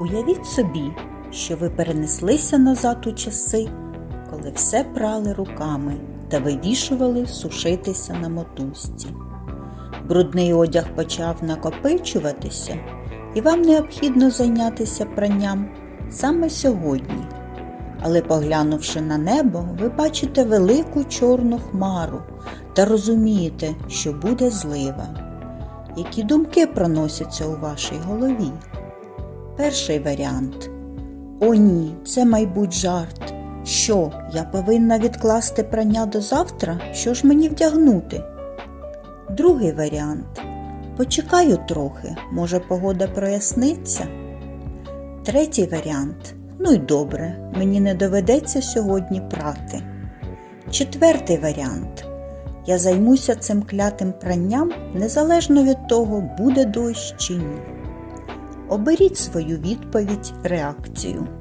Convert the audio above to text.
Уявіть собі, що ви перенеслися назад у часи, коли все прали руками та вивішували сушитися на мотузці. Брудний одяг почав накопичуватися, і вам необхідно зайнятися пранням саме сьогодні. Але поглянувши на небо, ви бачите велику чорну хмару та розумієте, що буде злива. Які думки проносяться у вашій голові? Перший варіант. О ні, це, майбуть, жарт. Що, я повинна відкласти прання до завтра? Що ж мені вдягнути? Другий варіант. Почекаю трохи, може погода проясниться. Третій варіант. Ну й добре, мені не доведеться сьогодні прати. Четвертий варіант. Я займуся цим клятим пранням незалежно від того, буде дощ чи ні. Оберіть свою відповідь реакцію.